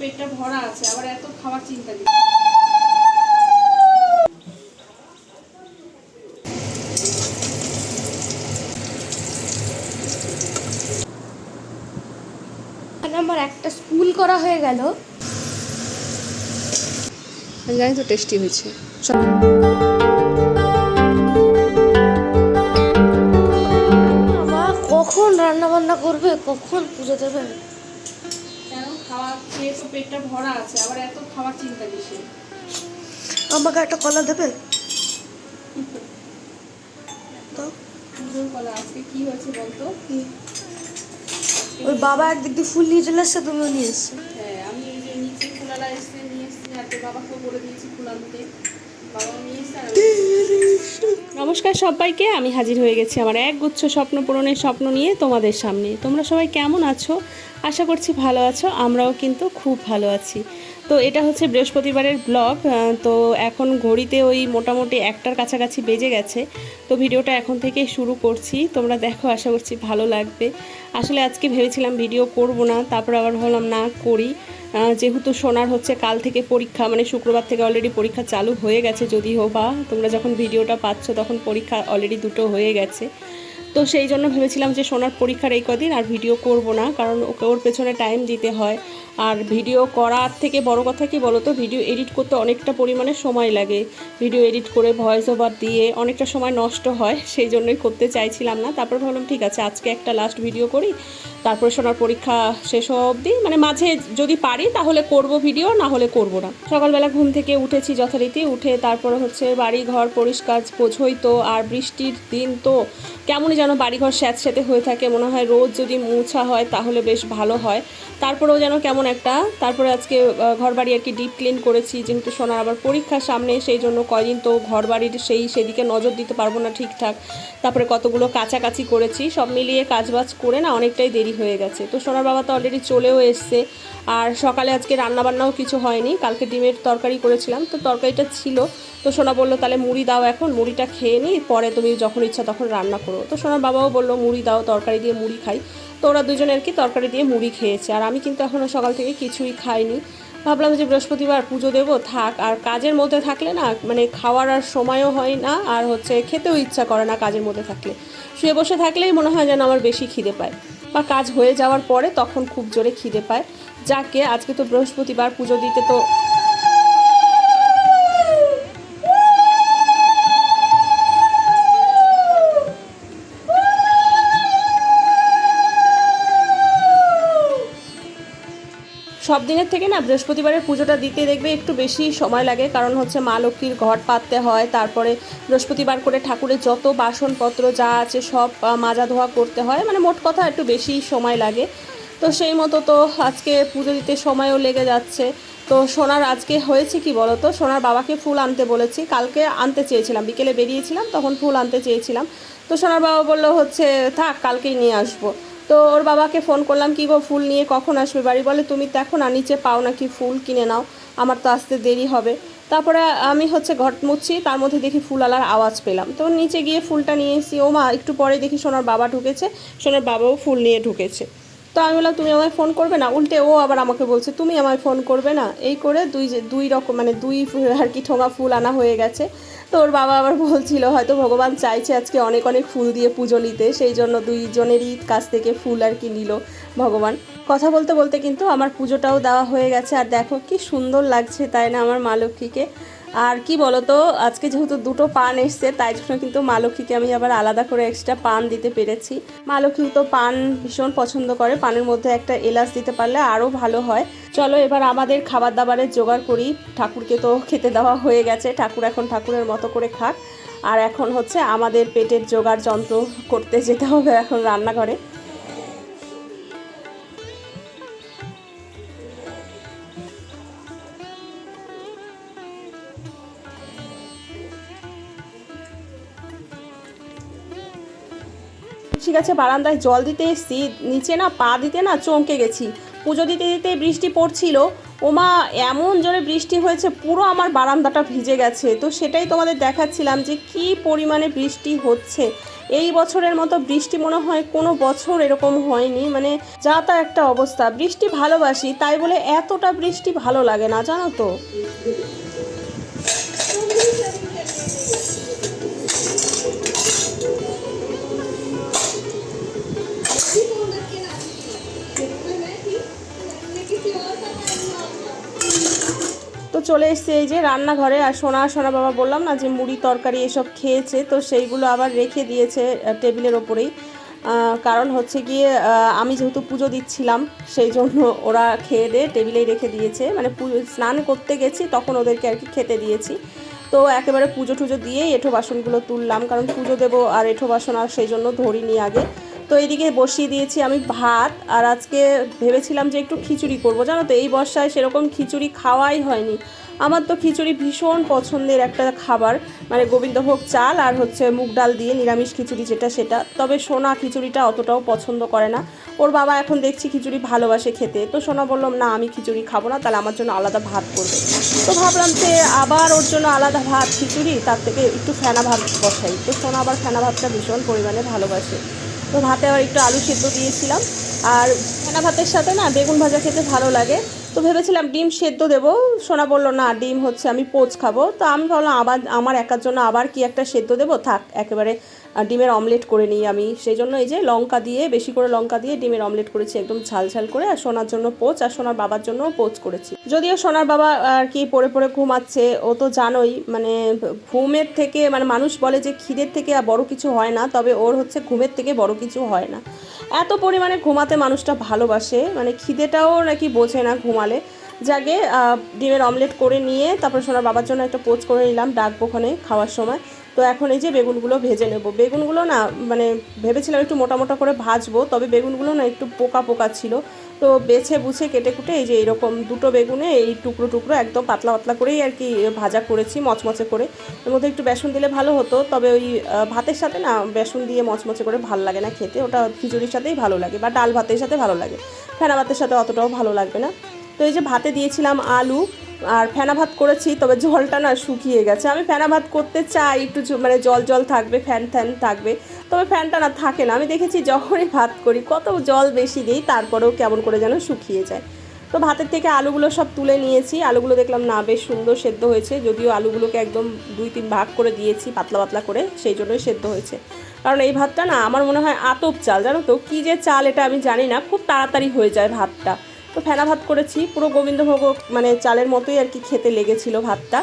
পেটটা ভরা আছে আবার এত খাওয়ার চিন্তা নেই। আমার একটা স্কুল করা হয়ে গেল। জানি তো টেস্টি হয়েছে। বাবা কখন রান্না বান্না করবে? কখন পুজো দেবে? খাওয়া খেয়ে তো পেটটা ভরা আছে আবার এত খাওয়ার চিন্তা কিসে আমাকে একটা কলা দেবে? তো? কলা আজকে কি হয়েছে বলতো? ওই বাবা একদিক দিয়ে ফুল নিয়ে চলে এসছে তুমিও নিয়ে এসছো হ্যাঁ আমি এই যে নিচে ফুলালা এসে নিয়ে এসেছি আর বাবাকেও বলে দিয়েছি ফুল আনতে নমস্কার সবাইকে, আমি হাজির হয়ে গেছি আমার এক গুচ্ছ স্বপ্ন পূরণের স্বপ্ন নিয়ে তোমাদের সামনে। তোমরা সবাই কেমন আছো? আশা করছি ভালো আছো, আমরাও কিন্তু খুব ভালো আছি। তো এটা হচ্ছে বৃহস্পতিবারের ব্লগ তো এখন ঘড়িতে ওই মোটামুটি একটার কাছাকাছি বেজে গেছে। তো ভিডিওটা এখন থেকেই শুরু করছি। তোমরা দেখো, আশা করছি ভালো লাগবে। আসলে আজকে ভেবেছিলাম ভিডিও করব না, তারপর আবার ভাবলাম না করি। যেহেতু সোনার হচ্ছে কাল থেকে পরীক্ষা মানে শুক্রবার থেকে অলরেডি পরীক্ষা চালু হয়ে গেছে, যদিও বা তোমরা যখন ভিডিওটা পাচ্ছ, তখন পরীক্ষা অলরেডি দুটো হয়ে গেছে। তো সেই জন্য ভেবেছিলাম যে সোনার পরীক্ষার এই কদিন আর ভিডিও করব না, কারণ ওকে ওর পেছনে টাইম দিতে হয়। আর ভিডিও করার থেকে বড় কথা কি বলো তো ভিডিও এডিট করতে অনেকটা পরিমাণে সময় লাগে। ভিডিও এডিট করে ভয়েস ওভার দিয়ে অনেকটা সময় নষ্ট হয়, সেই জন্যই করতে চাইছিলাম না। তারপর ভাবলাম, ঠিক আছে, আজকে একটা লাস্ট ভিডিও করি। তারপরে সোনার পরীক্ষা শেষ হওয়া অবধি মানে মাঝে যদি পারি তাহলে করব ভিডিও না হলে করব না। সকালবেলা ঘুম থেকে উঠেছি যথারীতি, উঠে তারপরে হচ্ছে বাড়ি ঘর পরিষ্কার বোঝই তো আর বৃষ্টির দিন তো কেমনই যেন বাড়িঘর স্যাঁতস্যাঁতে হয়ে থাকে, মনে হয় রোজ যদি মুছা হয় তাহলে বেশ ভালো হয়। তারপরেও যেন কেমন একটা, তারপরে আজকে ঘর বাড়ি আর কি ডিপ ক্লিন করেছি, যেহেতু সোনার আবার পরীক্ষার সামনে, সেই জন্য কয়দিন তো ঘর বাড়ির সেই সেদিকে নজর দিতে পারব না ঠিকঠাক। তারপরে কতগুলো কাছাকাছি করেছি, সব মিলিয়ে কাজবাজ করে না অনেকটাই দেরি হয়ে গেছে। তো সোনার বাবা তো অলরেডি চলেও এসছে। আর সকালে আজকে রান্নাবান্নাও কিছু হয়নি। কালকে ডিমের তরকারি করেছিলাম। তো তরকারিটা ছিল। তো সোনা বলল, তাহলে মুড়ি দাও এখন, মুড়িটা খেয়ে নিই পরে তুমি যখন ইচ্ছা তখন রান্না করো। তো সোনার বাবাও বলল, মুড়ি দাও, তরকারি দিয়ে মুড়ি খাই। তো ওরা দুজনে আর কি তরকারি দিয়ে মুড়ি খেয়েছে। আর আমি কিন্তু এখনও সকাল থেকে কিছুই খাইনি। ভাবলাম যে বৃহস্পতিবার পুজো দেবো, থাক। আর কাজের মধ্যে থাকলে না মানে খাওয়ার আর সময়ও হয় না, আর হচ্ছে খেতেও ইচ্ছা করে না কাজের মধ্যে থাকলে। শুয়ে বসে থাকলেই মনে হয় যেন আমার বেশি খিদে পায়। বা কাজ হয়ে যাওয়ার পরে তখন খুব জোরে খিদে পায়। যাকে আজকে তো বৃহস্পতিবার পুজো দিতে তো সব দিনের থেকে না বৃহস্পতিবারের পুজোটা দিতে দেখবে একটু বেশি সময় লাগে, কারণ হচ্ছে মা লক্ষ্মীর ঘট পাততে হয়, তারপরে বৃহস্পতিবার করে ঠাকুরের যত বাসনপত্র যা আছে সব মাজা ধোয়া করতে হয় মানে মোট কথা একটু বেশি সময় লাগে। তো সেই মতো তো আজকে পুজো দিতে সময়ও লেগে যাচ্ছে। তো সোনার আজকে হয়েছে কি বলো তো সোনার বাবাকে ফুল আনতে বলেছি, কালকে আনতে চেয়েছিলাম, বিকেলে বেরিয়েছিলাম, তখন ফুল আনতে চেয়েছিলাম। তো সোনার বাবা বলল হচ্ছে, থাক, কালকেই নিয়ে আসব। তো ওর বাবাকে ফোন করলাম কি গো, ফুল নিয়ে কখন আসবে? বাড়ি বলে, তুমি দেখো না, নিচে পাও নাকি ফুল কিনে নাও, আমার তো আসতে দেরি হবে। তারপরে আমি হচ্ছে ঘট মুছি তার মধ্যে দেখি ফুল আলার আওয়াজ পেলাম। তো নিচে গিয়ে ফুলটা নিয়ে এসেছি ও মা, একটু পরে দেখি সোনার বাবা ঢুকেছে। সোনার বাবাও ফুল নিয়ে ঢুকেছে। তো আমি বললাম, তুমি আমায় ফোন করবে না? উল্টে ও আবার আমাকে বলছে, তুমি আমায় ফোন করবে না? এই করে দুই যে, দুই রকম মানে দুই আর কি ঠোঙা ফুল আনা হয়ে গেছে। তো ওর বাবা আবার বলছিল, হয়তো ভগবান চাইছে আজকে অনেক অনেক ফুল দিয়ে পুজো নিতে, সেই জন্য দুইজনেরই কাছ থেকে ফুল আর কি নিল ভগবান। কথা বলতে বলতে কিন্তু আমার পুজোটাও দেওয়া হয়ে গেছে। আর দেখো কি সুন্দর লাগছে, তাই না, আমার মা লক্ষ্মীকে। আর কি বলতো, আজকে যেহেতু দুটো পান এসছে, তাই জন্য কিন্তু মা লক্ষ্মীকে আমি আবার আলাদা করে এক্সট্রা পান দিতে পেরেছি। মা লক্ষ্মী তো পান ভীষণ পছন্দ করে, পানের মধ্যে একটা এলাচ দিতে পারলে আরও ভালো হয়। চলো এবার আমাদের খাবার দাবারের জোগাড় করি। ঠাকুরকে তো খেতে দেওয়া হয়ে গেছে, ঠাকুর এখন ঠাকুরের মতো করে খাক। আর এখন হচ্ছে আমাদের পেটের জোগাড় যন্ত্র করতে যেতে হবে এখন রান্নাঘরে। ঠিক আছে বারান্দায়, জল দিতে এসছি। নিচে না পা দিতে না চমকে গেছি। পুজো দিতে দিতে বৃষ্টি পড়ছিল। ওমা, এমন জোরে বৃষ্টি হয়েছে, পুরো আমার বারান্দাটা ভিজে গেছে। তো সেটাই তোমাদের দেখাচ্ছিলাম যে কি পরিমাণে বৃষ্টি হচ্ছে। এই বছরের মতো বৃষ্টি মনে হয় কোনো বছর এরকম হয়নি। মানে যা তা একটা অবস্থা। বৃষ্টি ভালোবাসি, তাই বলে এতটা বৃষ্টি ভালো লাগে না, জানো তো? তো চলে এসছে এই যে রান্নাঘরে, আর সোনা সোনা বাবা বললাম না যে মুড়ি, তরকারি এসব খেয়েছে, তো সেইগুলো আবার রেখে দিয়েছে টেবিলের ওপরেই। কারণ হচ্ছে গিয়ে আমি যেহেতু পুজো দিচ্ছিলাম, সেই জন্য ওরা খেয়ে দিয়ে টেবিলেই রেখে দিয়েছে। মানে স্নান করতে গেছি, তখন ওদেরকে আর কি খেতে দিয়েছি। তো একেবারে পুজো টুজো দিয়েই এঁঠো বাসনগুলো তুললাম, কারণ পুজো দেবো আর এঁঠো বাসন আর সেই জন্য ধরিনি আগে। তো এইদিকে বসিয়ে দিয়েছি আমি ভাত, আর আজকে ভেবেছিলাম যে একটু খিচুড়ি করব। জানো তো, এই বর্ষায় সেরকম খিচুড়ি খাওয়াই হয়নি। আমার তো খিচুড়ি ভীষণ পছন্দের একটা খাবার মানে গোবিন্দভোগ চাল আর হচ্ছে মুগ ডাল দিয়ে নিরামিষ খিচুড়ি যেটা সেটা। তবে সোনা খিচুড়িটা অতটাও পছন্দ করে না। ওর বাবা এখন দেখছি খিচুড়ি ভালোবাসে খেতে। তো সোনা বললাম, না, আমি খিচুড়ি খাব না, তাহলে আমার জন্য আলাদা ভাত করবে। তো ভাবলাম যে আবার ওর জন্য আলাদা ভাত খিচুড়ি, তার থেকে একটু ফেনা ভাত বসাই। তো সোনা আবার ফেনা ভাতটা ভীষণ পরিমাণে ভালোবাসে। তো ভাতে আবার একটু আলু সেদ্ধ দিয়েছিলাম। আর ফেনা ভাতের সাথে না বেগুন ভাজা খেতে ভালো লাগে। তো ভেবেছিলাম ডিম সেদ্ধ দেবো। সোনা বলল, না, ডিম হচ্ছে আমি পোচ খাব। তো আমি ভাবলাম, আবার আমার একার জন্য আবার কি একটা সেদ্ধ দেবো? থাক, একেবারে ডিমের অমলেট করে নিই আমি। সেই জন্য এই যে লঙ্কা দিয়ে, বেশি করে লঙ্কা দিয়ে ডিমের অমলেট করেছি একদম ঝাল ঝাল করে, আর সোনার জন্য পোচ, আর সোনার বাবার জন্য পোচ করেছি। যদিও সোনার বাবা আর কি পড়ে পড়ে ঘুমাচ্ছে, ও তো জানোই মানে ঘুমের থেকে মানে মানুষ বলে যে খিদের থেকে আর বড় কিছু হয় না, তবে ওর হচ্ছে ঘুমের থেকে বড় কিছু হয় না। এত পরিমাণে ঘুমাতে মানুষটা ভালোবাসে মানে খিদেটাও নাকি বোঝে না ঘুমালে যাকে ডিমের অমলেট করে নিয়ে তারপর সোনার বাবার জন্য একটা পোচ করে নিলাম ডাকবো ওখানে খাওয়ার সময়। তো এখন এই যে বেগুনগুলো ভেজে নেব। বেগুনগুলো না মানে ভেবেছিলাম একটু মোটা মোটা করে ভাজবো, তবে বেগুনগুলো না একটু পোকা পোকা ছিল। তো বেছে বুছে কেটে কুটে এই যে এরকম দুটো বেগুনে এই টুকরো টুকরো একদম পাতলা পাতলা করেই আর কি ভাজা করেছি মচমচে করে। এর মধ্যে একটু বেসন দিলে ভালো হতো, তবে ওই ভাতের সাথে না বেসন দিয়ে মচমচে করে ভালো লাগে না খেতে। ওটা খিচুড়ির সাথেই ভালো লাগে বা ডাল ভাতের সাথে ভালো লাগে। ফেনা ভাতের সাথে অতটাও ভালো লাগবে না। তো এই যে ভাতে দিয়েছিলাম আলু আর ফেনা ভাত করেছি, তবে জলটা না শুকিয়ে গেছে। আমি ফেনা ভাত করতে চাই, একটু মানে জল জল থাকবে, ফ্যান ফ্যান থাকবে, তবে ফ্যানটা না থাকে না। আমি দেখেছি যখনই ভাত করি, কত জল বেশি দিই, তারপরেও কেমন করে যেন শুকিয়ে যায়। তো ভাতের থেকে আলুগুলো সব তুলে নিয়েছি। আলুগুলো দেখলাম না, বেশ সুন্দর সেদ্ধ হয়েছে। যদিও আলুগুলোকে একদম দুই, তিন ভাগ করে দিয়েছি, পাতলা পাতলা করে, সেই জন্যই সেদ্ধ হয়েছে। কারণ এই ভাতটা না, আমার মনে হয় আতপ চাল, জানো তো? কী যে চাল এটা আমি জানি না, খুব তাড়াতাড়ি হয়ে যায় ভাতটা। তো ফেনা ভাত করেছি, পুরো গোবিন্দভোগ মানে চালের মতোই আর কি খেতে লেগেছিল ভাতটা।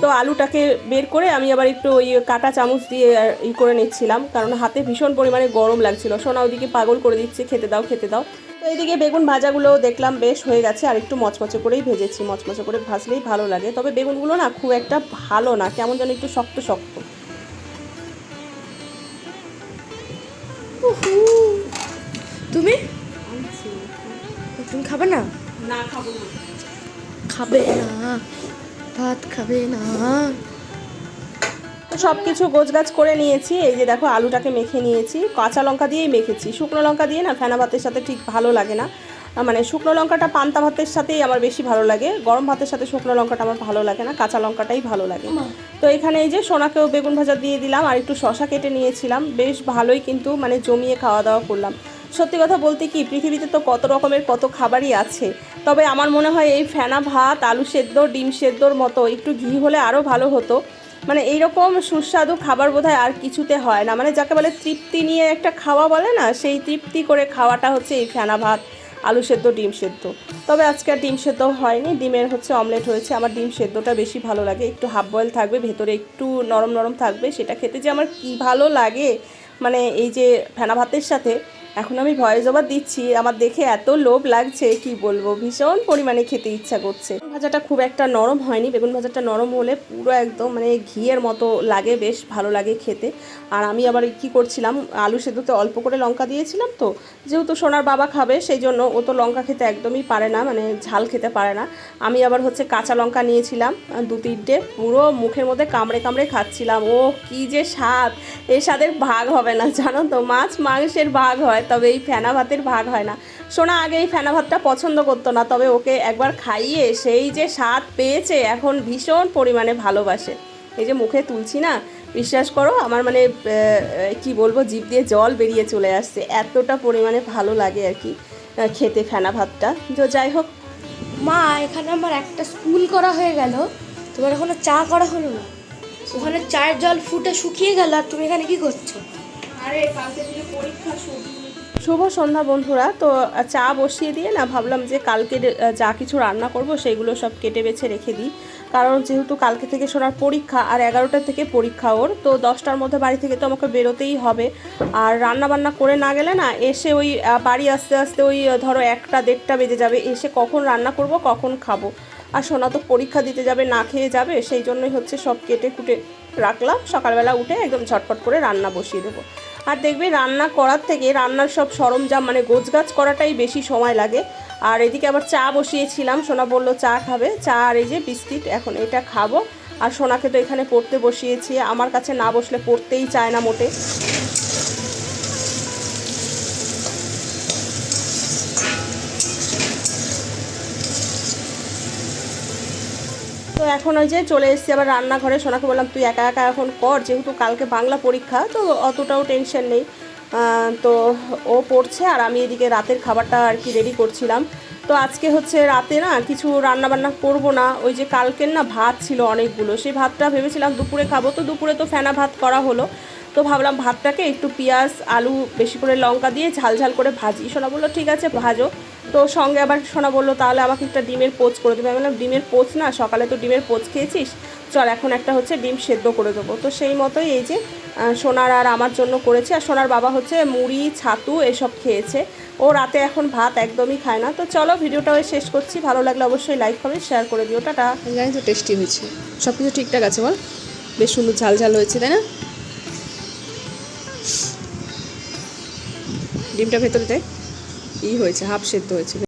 তো আলুটাকে বের করে আমি আবার একটু ওই কাটা চামচ দিয়ে ই করে নিচ্ছিলাম, কারণ হাতে ভীষণ পরিমাণে গরম লাগছিল। সোনা ওদিকে পাগল করে দিচ্ছে, খেতে দাও খেতে দাও। তো এইদিকে বেগুন ভাজাগুলো দেখলাম বেশ হয়ে গেছে, আর একটু মচমচে করেই ভেজেছি। মচমচে করে ভাজলেই ভালো লাগে, তবে বেগুনগুলো না খুব একটা ভালো না, কেমন যেন একটু শক্ত শক্ত। তুমি? খাবে না? না খাব না। খাবে না। ভাত খাবে না। তো সব কিছু গোছগাছ করে নিয়েছি। এই যে দেখো আলুটাকে মেখে নিয়েছি। কাঁচা লঙ্কা দিয়েই মেখেছি। শুকনো লঙ্কা দিয়ে না ফেনা ভাতের সাথে ঠিক ভালো লাগে না। মানে শুকনো লঙ্কাটা পান্তা ভাতের সাথেই আমার বেশি ভালো লাগে। গরম ভাতের সাথে শুকনো লঙ্কাটা আমার ভালো লাগে না কাঁচা লঙ্কাটাই ভালো লাগে। তো এখানে এই যে সোনাকেও বেগুন ভাজা দিয়ে দিলাম আর একটু শশা কেটে নিয়েছিলাম। বেশ ভালোই কিন্তু মানে জমিয়ে খাওয়া দাওয়া করলাম। সত্যি কথা বলতে কি, পৃথিবীতে তো কত রকমের কত খাবারই আছে। তবে আমার মনে হয় এই ফেনা ভাত, আলু সেদ্ধ, ডিম সেদ্ধর মতো একটু ঘি হলে আরও ভালো হতো। মানে এইরকম সুস্বাদু খাবার বোধহয় আর কিছুতে হয় না। মানে যাকে বলে তৃপ্তি নিয়ে একটা খাওয়া বলে না, সেই তৃপ্তি করে খাওয়াটা হচ্ছে এই ফেনা ভাত, আলু সেদ্ধ, ডিম সেদ্ধ। তবে আজকে আর ডিম সেদ্ধ হয়নি, ডিমের হচ্ছে অমলেট হয়েছে। আমার ডিম সেদ্ধটা বেশি ভালো লাগে, একটু হাফ বয়েল থাকবে, ভেতরে একটু নরম নরম থাকবে। সেটা খেতে যে আমার কি ভালো লাগে মানে এই যে ফেনা ভাতের সাথে এখন আমি ভয়েস ওভার দিচ্ছি, আমার দেখে এত লোভ লাগছে, কি বলব? ভীষণ পরিমাণে খেতে ইচ্ছা করছে। ভাজাটা খুব একটা নরম হয়নি, বেগুন ভাজাটা নরম হলে পুরো একদম মানে ঘিয়ের মতো লাগে, বেশ ভালো লাগে খেতে। আর আমি আবার কি করছিলাম, আলু সেদ্ধতে অল্প করে লঙ্কা দিয়েছিলাম তো, যেহেতু সোনার বাবা খাবে, সেই জন্য ও তো লঙ্কা খেতে একদমই পারে না মানে ঝাল খেতে পারে না। আমি আবার হচ্ছে কাঁচা লঙ্কা নিয়েছিলাম, দু তিনটে, পুরো মুখের মধ্যে কামড়ে কামড়ে খাচ্ছিলাম ও কি যে স্বাদ! এই স্বাদের ভাগ হবে না, জানো তো, মাছ মাংসের ভাগ হয়। তবে এই ফেনা ভাতের ভাগ হয় না। সোনা আগে এই ফেনা ভাতটা পছন্দ করতো না তবে ওকে একবার খাইয়ে সেই যে স্বাদ পেয়েছে এখন ভীষণ পরিমাণে ভালোবাসে। এই যে মুখে তুলছি না বিশ্বাস করো আমার মানে কি বলব জিভ দিয়ে জল বেরিয়ে চলে আসছে। এতটা পরিমাণে ভালো লাগে আর কি খেতে ফেনা ভাতটা। তো যাই হোক। মা এখানে আমার একটা স্কুল করা হয়ে গেল। তোমার এখনও চা করা হলো না? ওখানে চায়ের জল ফুটে শুকিয়ে গেল আর তুমি এখানে কি করছ? আরে কালকে পরীক্ষা শুভ সন্ধ্যা বন্ধুরা। তো চা বসিয়ে দিয়ে না ভাবলাম যে কালকে যা কিছু রান্না করব সেগুলো সব কেটে বেছে রেখে দিই। কারণ যেহেতু কালকে থেকে সোনার পরীক্ষা আর এগারোটা থেকে পরীক্ষা ওর, তো দশটার মধ্যে বাড়ি থেকে তো আমাকে বেরোতেই হবে। আর রান্না বান্না করে না গেলে না এসে ওই বাড়ি আস্তে আস্তে ওই ধরো একটা দেড়টা বেজে যাবে। এসে কখন রান্না করব, কখন খাব। আর সোনা তো পরীক্ষা দিতে যাবে, না খেয়ে যাবে, সেই জন্যই হচ্ছে সব কেটে কুটে রাখলাম। সকালবেলা উঠে একদম ঝটপট করে রান্না বসিয়ে দেবো। আর দেখবে রান্না করার থেকে রান্নার সব সরঞ্জাম মানে গোছগাছ করাটাই বেশি সময় লাগে। আর এদিকে আবার চা বসিয়েছিলাম, সোনা বলল চা খাবে। চা আর এই যে বিস্কিট, এখন এটা খাব। আর সোনাকে তো এখানে পড়তে বসিয়েছি, আমার কাছে না বসলে পড়তেই চায় না মোটে। এখন ওই যে চলে এসেছি আবার রান্নাঘরে। সোনাকে বললাম, তুই একা একা এখন কর, যেহেতু কালকে বাংলা পরীক্ষা, তো অতটাও টেনশন নেই। তো ও পড়ছে আর আমি এদিকে রাতের খাবারটা আর কি রেডি করছিলাম। তো আজকে হচ্ছে রাতে না কিছু রান্না বান্না করব না। ওই যে কালকের না ভাত ছিল অনেকগুলো, সেই ভাতটা ভেবেছিলাম দুপুরে খাব। তো দুপুরে তো ফেনা ভাত করা হলো। তো ভাবলাম ভাতটাকে একটু পেঁয়াজ, আলু, বেশি করে লঙ্কা দিয়ে ঝাল ঝাল করে ভাজি। সোনা বলল, ঠিক আছে, ভাজো। তো সঙ্গে আবার সোনা বলল, তাহলে আমাকে একটা ডিমের পোচ করে দেবে। আমি বললাম, ডিমের পোচ না, সকালে তো ডিমের পোচ খেয়েছিস। চল এখন একটা হচ্ছে ডিম সেদ্ধ করে দেবো। তো সেই মতোই এই যে সোনার আর আমার জন্য করেছে, আর সোনার বাবা হচ্ছে মুড়ি, ছাতু এসব খেয়েছে। ও রাতে এখন ভাত একদমই খায় না। তো চলো ভিডিওটাও শেষ করছি। ভালো লাগলে অবশ্যই লাইক কমেন্ট শেয়ার করে দিও। টাটা। জানি তো টেস্টি হয়েছে। সব কিছু ঠিকঠাক আছে বল? বেশ সুন্দর ঝাল ঝাল হয়েছে, তাই না? ডিমটা ভেতরে দেখ ই হয়েছে হাফ সেদ্ধ হয়েছে।